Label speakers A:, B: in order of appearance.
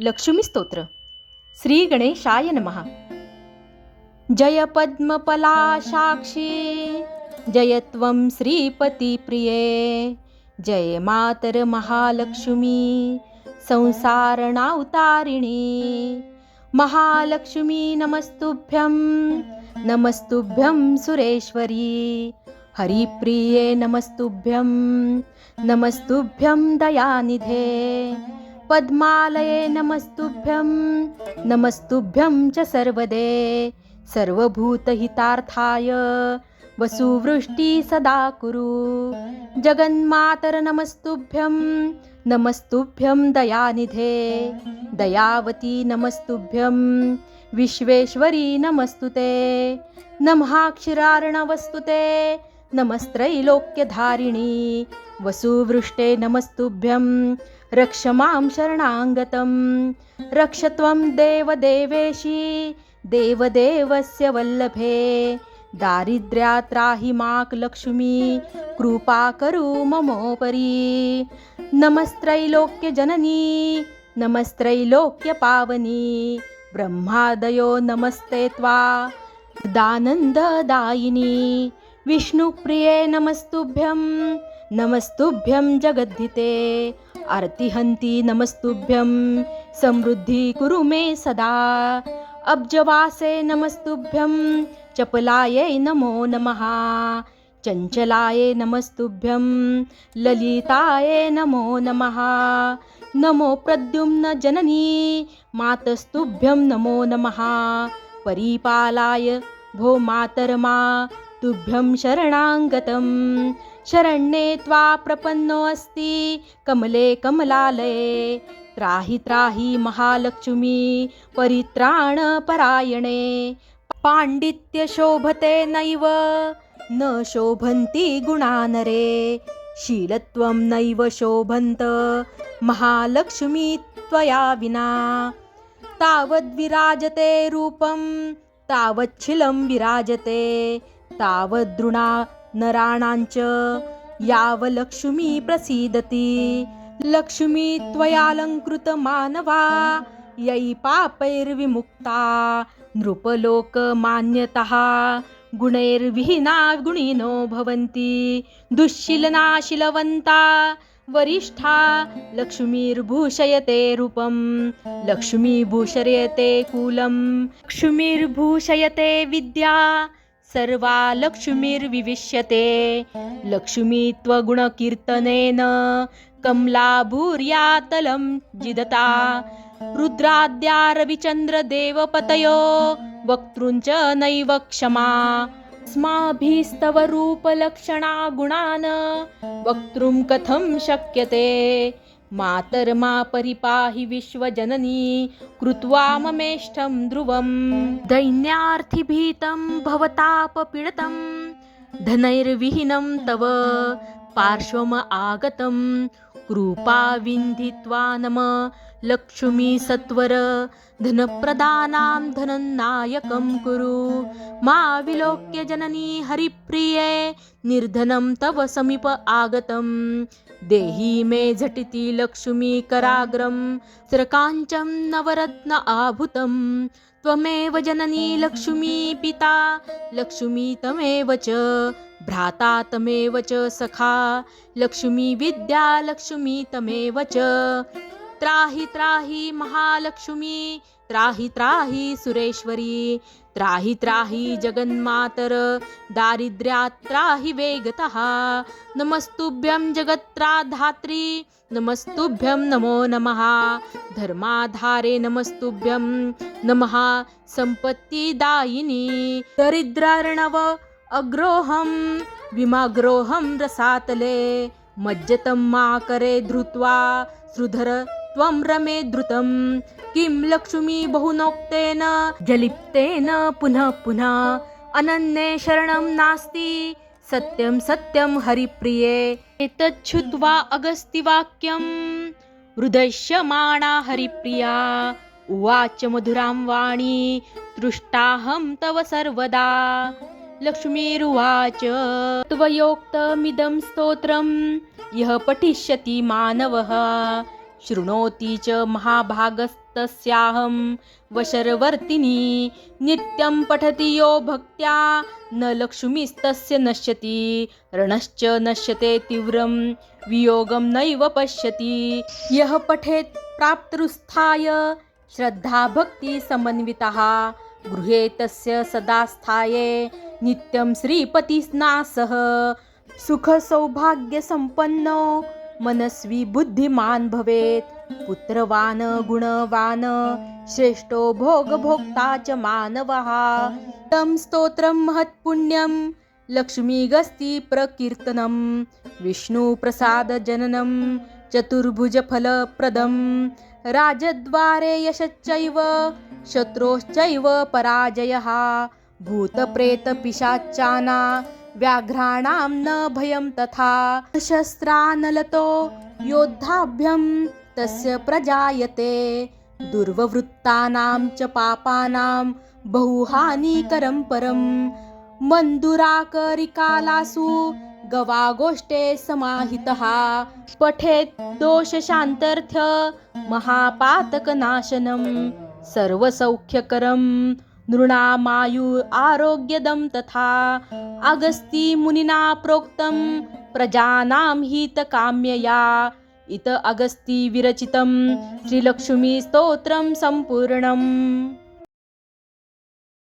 A: लक्ष्मी स्तोत्र. श्री गणेशाय नमः. जय पद्मपलाशाक्षी जय त्वं श्रीपतिप्रिये जय मातर महालक्ष्मी संसारणावतारिणी महालक्ष्मी नमस्तुभ्यं नमस्तुभ्यं सुरेश्वरी हरिप्रिये नमस्तुभ्यं नमस्तुभ्यं दयानिधे पद्मालये नमस्तुभ्यं नमस्तुभ्यं च सर्वदे सर्वभूतहितार्थाय वसुवृष्टी सदा कुरु जगन्मातर नमस्तुभ्यं नमस्तुभ्यं दयानिधे दयावती नमस्तुभ्यं विश्वेश्वरी नमस्तुते नमहाक्षिरार्णवस्तुते नमस्त्रैलोक्यधारिणी वसुवृष्टे नमस्तुभ्यं रक्ष मां शरणाङ्गतं रक्ष त्वं देवदेवेशी देवदेवस्य वल्लभे। दारिद्र्यात्राहि माक् लक्ष्मी कृपाकरु ममोपरि। नमस्त्रैलोक्यजननी नमस्त्रैलोक्यपावनी ब्रह्मादयो नमस्ते त्वा। दानन्ददायिनी विष्णुप्रिये नमस्तुभ्यं नमस्तुभ्यं जगद्धिते। आर्तिहन्ति नमस्तुभ्यं। समृद्धि कुरु मे सदा। अब्जवासे नमस्तुभ्यं। चपलायै नमो नमः। चञ्चलाय नमस्तुभ्यं। ललिताय नमो नमः। नमो प्रद्युम्न जननी। मातस्तुभ्यं नमो नमः। परिपालाय भो मातर्मा। तुभ्यं शरणाङ्गतम्। शरण्ये त्वा प्रपन्नो अस्ति। कमले कमलालये। त्राहि त्राहि महालक्ष्मी परित्राणपरायणे पाण्डित्यशोभते नैव न शोभन्ति गुणानरे। शीलत्वं नैव शोभन्त महालक्ष्मी त्वया विना। तावद्विराजते रूपं तावच्छिलं विराजते। तावद्दृणा नराणाञ्च यावलक्ष्मी प्रसीदति. लक्ष्मी त्वयालङ्कृतमानवा यै पापैर्विमुक्ता. नृपलोकमान्यतः गुणैर्विहीना गुणिनो भवन्ति. दुःशीलनाशीलवन्ता वरिष्ठा लक्ष्मीर्भूषयते रूपं लक्ष्मीभूषयते कुलं लक्ष्मीर्भूषयते विद्या. सर्वा लक्ष्मीर्विविश्यते लक्ष्मीत्वगुणकीर्तनेन कमलाभूर्यातलं जिदता। रुद्राद्या रविचन्द्रदेवपतयो वक्तृञ्च नैव क्षमा। अस्माभिस्तव रूपलक्षणा गुणान् वक्तुं कथं शक्यते। मातर्मा परिपाहि विश्वजननी कृत्वा ममेष्ठं ध्रुवं दैन्यार्थिभीतं भवतापपीडितं धनैर्विहीनं तव पार्श्वम आगतं कृपाविन्धित्वा नम लक्ष्मी सत्वर धनप्रदानां धनन्नायकं कुरु। मा विलोक्य जननी हरिप्रिये निर्धनं तव समीप आगतं देहि मे झटिति लक्ष्मी कराग्रं स्रकाञ्चं नवरत्न आभूतं त्वमेव जननी लक्ष्मी पिता लक्ष्मी तमेव च भ्राता तमेव च सखा। लक्ष्मी विद्या लक्ष्मी तमेव च। त्राहि त्राहि महालक्ष्मी त्राहि त्राहि सुरेश्वरी त्राहि त्राहि जगन्मातर दारिद्र्यात त्राहि वेगतः नमस्तुभ्यं जगत्राधात्री नमस्तुभ्यं नमो नमः धर्माधारे नमस्तुभ्यं नमः सम्पत्तिदायिनी दरिद्रार्णव अग्रोहं विमाग्रोहं रसातले मज्जतं मा करे धृत्वा श्रुधर त्वं रमे द्रुतं किं लक्ष्मी बहुनोक्तेन जलिप्तेन पुनः पुनः। अनन्ये शरणं नास्ति सत्यं सत्यं हरिप्रिये। एतच्छुत्वा अगस्तिवाक्यं हृदयश्यमाणा हरिप्रिया। उवाच मधुरां वाणी तृष्टाहं तव सर्वदा। लक्ष्मीरुवाच त्वयोक्तमिदं स्तोत्रं यः पठिष्यति मानवः। शृणोति च महाभागस्तस्याहं वशरवर्तिनी नित्यं पठति यो भक्त्या न लक्ष्मीस्तस्य नश्यति रणश्च नश्यते तीव्रं वियोगं नैव पश्यति। यः पठेत् प्राप्तरुत्थाय श्रद्धाभक्तिसमन्वितः गृहे तस्य सदा स्थाये नित्यं श्रीपतिस्नासः। सुखसौभाग्यसम्पन्नो मनस्वी बुद्धिमान् भवेत्. पुत्रवान् गुणवान् श्रेष्ठो भोगभोक्ता च मानवः. तं स्तोत्रं महत्पुण्यं लक्ष्मीगस्ति प्रकीर्तनं विष्णुप्रसादजननं चतुर्भुजफलप्रदं राजद्वारे यशश्चैव शत्रोश्चैव पराजयः. भूतप्रेतपिशाचाना व्याघ्राणां न भयं तथा शस्त्रानलतो योद्धाभ्यं तस्य प्रजायते। दुर्ववृत्तानां च पापानां बहुहानिकरं परं मन्दुराकरिकालासु गवागोष्ठे समाहितः। पठेत् दोषशान्तर्थ्य महापातकनाशनं सर्वसौख्यकरम् नृणामायु आरोग्यदं तथा अगस्तीमुनिना प्रोक्तं प्रजानां हितकाम्यया। इत अगस्ती विरचितं श्रीलक्ष्मीस्तोत्रं सम्पूर्णम्।